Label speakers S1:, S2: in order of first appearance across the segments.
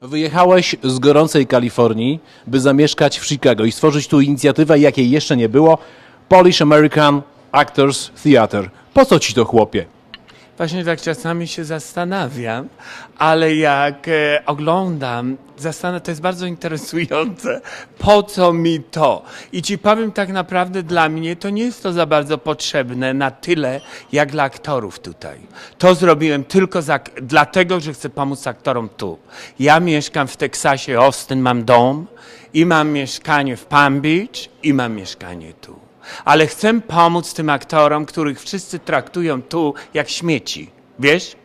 S1: Wyjechałeś z gorącej Kalifornii, by zamieszkać w Chicago i stworzyć tu inicjatywę, jakiej jeszcze nie było, Polish American Actors Theatre. Po co ci to, chłopie?
S2: Właśnie tak czasami się zastanawiam, ale jak e, oglądam, zastanawiam, to jest bardzo interesujące. Po co mi to? I ci powiem tak naprawdę dla mnie, to nie jest to za bardzo potrzebne na tyle, jak dla aktorów tutaj. To zrobiłem tylko za, dlatego, że chcę pomóc aktorom tu. Ja mieszkam w Teksasie, Austin, mam dom i mam mieszkanie w Palm Beach i mam mieszkanie tu ale chcę pomóc tym aktorom, których wszyscy traktują tu jak śmieci. Wiesz?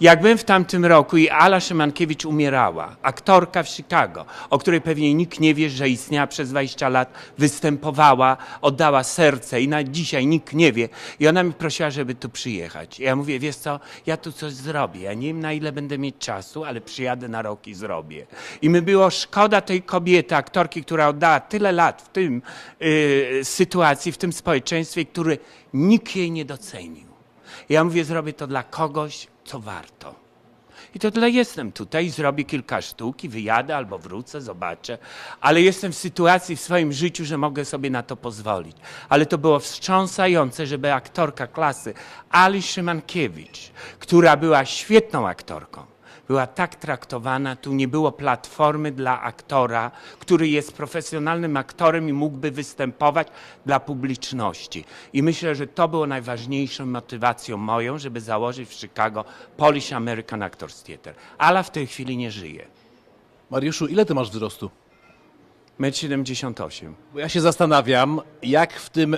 S2: Jak byłem w tamtym roku i Ala Szymankiewicz umierała, aktorka w Chicago, o której pewnie nikt nie wie, że istniała przez 20 lat, występowała, oddała serce i na dzisiaj nikt nie wie. I ona mi prosiła, żeby tu przyjechać. I ja mówię, wiesz co, ja tu coś zrobię. Ja nie wiem na ile będę mieć czasu, ale przyjadę na rok i zrobię. I mi było szkoda tej kobiety, aktorki, która oddała tyle lat w tym y, sytuacji, w tym społeczeństwie, który nikt jej nie docenił. Ja mówię, zrobię to dla kogoś, co warto. I to tyle jestem tutaj, zrobię kilka sztuk i wyjadę albo wrócę, zobaczę. Ale jestem w sytuacji w swoim życiu, że mogę sobie na to pozwolić. Ale to było wstrząsające, żeby aktorka klasy Ali Szymankiewicz, która była świetną aktorką, była tak traktowana, tu nie było platformy dla aktora, który jest profesjonalnym aktorem i mógłby występować dla publiczności. I myślę, że to było najważniejszą motywacją moją, żeby założyć w Chicago Polish American Actors Theatre. Ala w tej chwili nie żyje.
S1: Mariuszu, ile ty masz wzrostu?
S2: 1,78 m.
S1: Bo ja się zastanawiam, jak w tym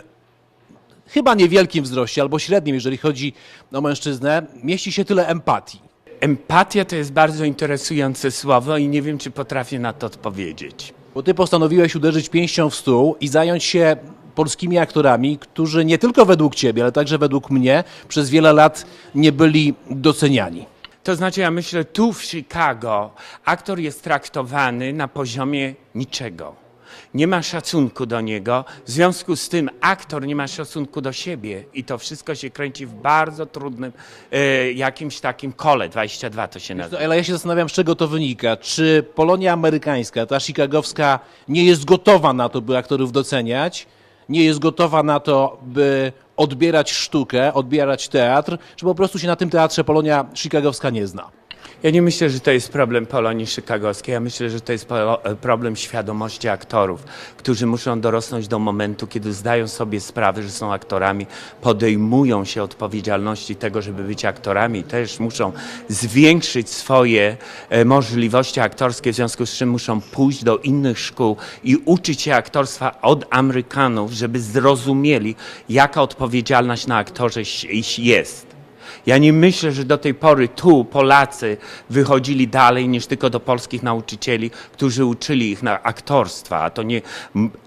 S1: chyba niewielkim wzroście, albo średnim, jeżeli chodzi o mężczyznę, mieści się tyle empatii.
S2: Empatia to jest bardzo interesujące słowo i nie wiem, czy potrafię na to odpowiedzieć.
S1: Bo ty postanowiłeś uderzyć pięścią w stół i zająć się polskimi aktorami, którzy nie tylko według ciebie, ale także według mnie przez wiele lat nie byli doceniani.
S2: To znaczy, ja myślę, tu w Chicago aktor jest traktowany na poziomie niczego. Nie ma szacunku do niego, w związku z tym aktor nie ma szacunku do siebie i to wszystko się kręci w bardzo trudnym e, jakimś takim kole. 22 to się nazywa.
S1: Ale ja się zastanawiam, z czego to wynika. Czy Polonia amerykańska, ta chicagowska, nie jest gotowa na to, by aktorów doceniać? Nie jest gotowa na to, by odbierać sztukę, odbierać teatr? Czy po prostu się na tym teatrze Polonia chicagowska nie zna?
S2: Ja nie myślę, że to jest problem Polonii Chicagowskiej. Ja myślę, że to jest polo- problem świadomości aktorów, którzy muszą dorosnąć do momentu, kiedy zdają sobie sprawę, że są aktorami, podejmują się odpowiedzialności tego, żeby być aktorami, też muszą zwiększyć swoje e, możliwości aktorskie, w związku z czym muszą pójść do innych szkół i uczyć się aktorstwa od Amerykanów, żeby zrozumieli, jaka odpowiedzialność na aktorze jest. Ja nie myślę, że do tej pory tu Polacy wychodzili dalej niż tylko do polskich nauczycieli, którzy uczyli ich na aktorstwa. A, to nie,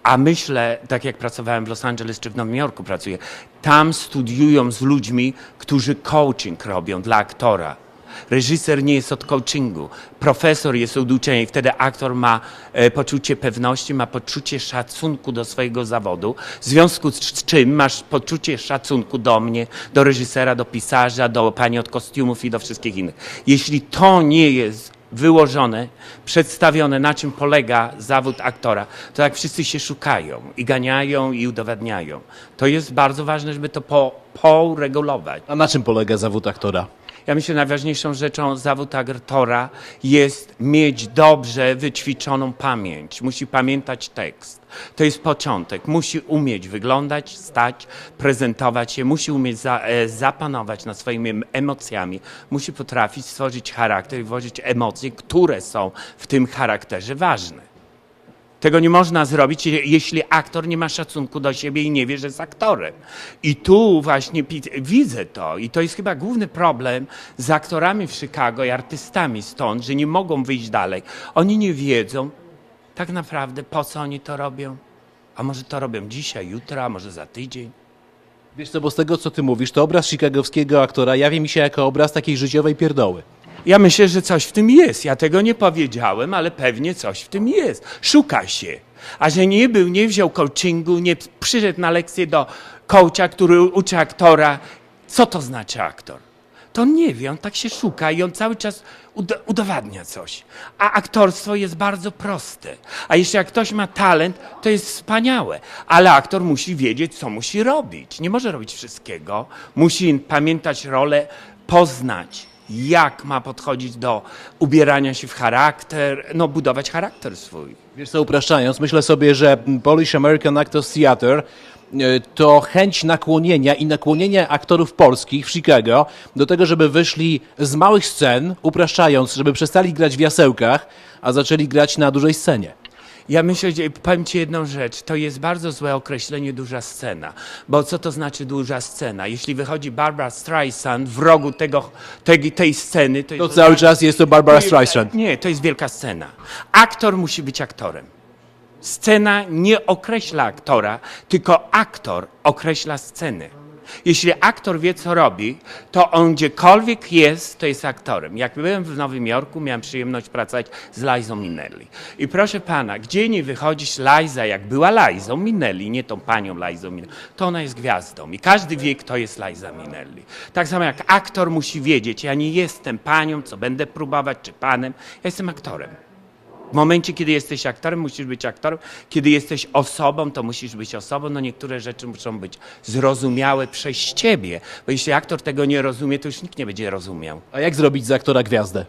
S2: a myślę, tak jak pracowałem w Los Angeles czy w Nowym Jorku pracuję, tam studiują z ludźmi, którzy coaching robią dla aktora. Reżyser nie jest od coachingu, profesor jest od uczenia i wtedy aktor ma e, poczucie pewności, ma poczucie szacunku do swojego zawodu, w związku z czym masz poczucie szacunku do mnie, do reżysera, do pisarza, do pani od kostiumów i do wszystkich innych. Jeśli to nie jest wyłożone, przedstawione, na czym polega zawód aktora, to tak wszyscy się szukają i ganiają i udowadniają. To jest bardzo ważne, żeby to po, poregulować.
S1: A na czym polega zawód aktora?
S2: Ja myślę, że najważniejszą rzeczą zawód aktora jest mieć dobrze wyćwiczoną pamięć. Musi pamiętać tekst. To jest początek. Musi umieć wyglądać, stać, prezentować się, musi umieć za, e, zapanować nad swoimi em- emocjami, musi potrafić stworzyć charakter i włożyć emocje, które są w tym charakterze ważne. Tego nie można zrobić, je- jeśli aktor nie ma szacunku do siebie i nie wie, że jest aktorem. I tu właśnie widzę to. I to jest chyba główny problem z aktorami w Chicago i artystami stąd, że nie mogą wyjść dalej. Oni nie wiedzą tak naprawdę, po co oni to robią. A może to robią dzisiaj, jutro, a może za tydzień.
S1: Wiesz co, bo z tego co ty mówisz, to obraz chicagowskiego aktora jawi mi się jako obraz takiej życiowej pierdoły.
S2: Ja myślę, że coś w tym jest. Ja tego nie powiedziałem, ale pewnie coś w tym jest. Szuka się. A że nie był, nie wziął coachingu, nie przyszedł na lekcję do coacha, który uczy aktora, co to znaczy aktor. to on nie wie, on tak się szuka i on cały czas ud- udowadnia coś. A aktorstwo jest bardzo proste. A jeśli jak ktoś ma talent, to jest wspaniałe. Ale aktor musi wiedzieć, co musi robić. Nie może robić wszystkiego. Musi pamiętać rolę, poznać, jak ma podchodzić do ubierania się w charakter, no budować charakter swój.
S1: Wiesz co, upraszczając, myślę sobie, że Polish American Actors Theatre to chęć nakłonienia i nakłonienia aktorów polskich w Chicago do tego, żeby wyszli z małych scen, upraszczając, żeby przestali grać w jasełkach, a zaczęli grać na dużej scenie.
S2: Ja myślę, że powiem Ci jedną rzecz. To jest bardzo złe określenie duża scena. Bo co to znaczy duża scena? Jeśli wychodzi Barbara Streisand w rogu tego, tej, tej sceny, to,
S1: To cały czas jest to Barbara Streisand.
S2: Nie, to jest wielka scena. Aktor musi być aktorem. Scena nie określa aktora, tylko aktor określa scenę. Jeśli aktor wie, co robi, to on gdziekolwiek jest, to jest aktorem. Jak byłem w Nowym Jorku, miałem przyjemność pracować z Lizą Minnelli. I proszę pana, gdzie nie wychodzisz Liza, jak była Lizą Minnelli, nie tą panią Lizą Minnelli, to ona jest gwiazdą. I każdy wie, kto jest Liza Minnelli. Tak samo jak aktor musi wiedzieć, ja nie jestem panią, co będę próbować, czy panem, ja jestem aktorem. W momencie, kiedy jesteś aktorem, musisz być aktorem. Kiedy jesteś osobą, to musisz być osobą. No niektóre rzeczy muszą być zrozumiałe przez ciebie, bo jeśli aktor tego nie rozumie, to już nikt nie będzie rozumiał.
S1: A jak zrobić z aktora gwiazdę?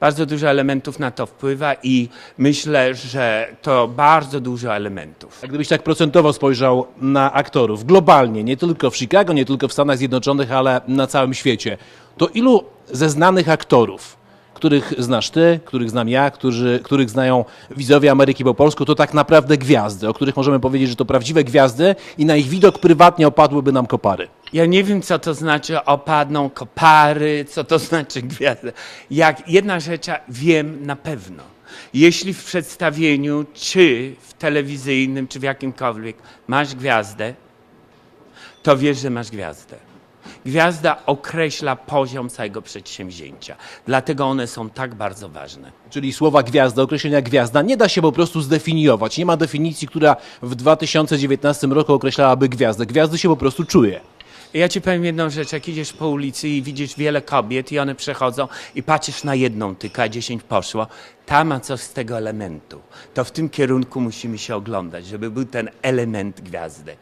S2: Bardzo dużo elementów na to wpływa i myślę, że to bardzo dużo elementów.
S1: A gdybyś tak procentowo spojrzał na aktorów globalnie, nie tylko w Chicago, nie tylko w Stanach Zjednoczonych, ale na całym świecie, to ilu ze znanych aktorów, których znasz ty, których znam ja, którzy, których znają widzowie Ameryki po polsku, to tak naprawdę gwiazdy, o których możemy powiedzieć, że to prawdziwe gwiazdy i na ich widok prywatnie opadłyby nam kopary.
S2: Ja nie wiem, co to znaczy opadną kopary, co to znaczy gwiazdy. Jak jedna rzecz wiem na pewno. Jeśli w przedstawieniu, czy w telewizyjnym, czy w jakimkolwiek masz gwiazdę, to wiesz, że masz gwiazdę. Gwiazda określa poziom całego przedsięwzięcia. Dlatego one są tak bardzo ważne.
S1: Czyli słowa gwiazda, określenia gwiazda nie da się po prostu zdefiniować. Nie ma definicji, która w 2019 roku określałaby gwiazdę. Gwiazdy się po prostu czuje.
S2: Ja ci powiem jedną rzecz, jak idziesz po ulicy i widzisz wiele kobiet i one przechodzą i patrzysz na jedną tylko, a dziesięć poszło, ta ma coś z tego elementu. To w tym kierunku musimy się oglądać, żeby był ten element gwiazdy.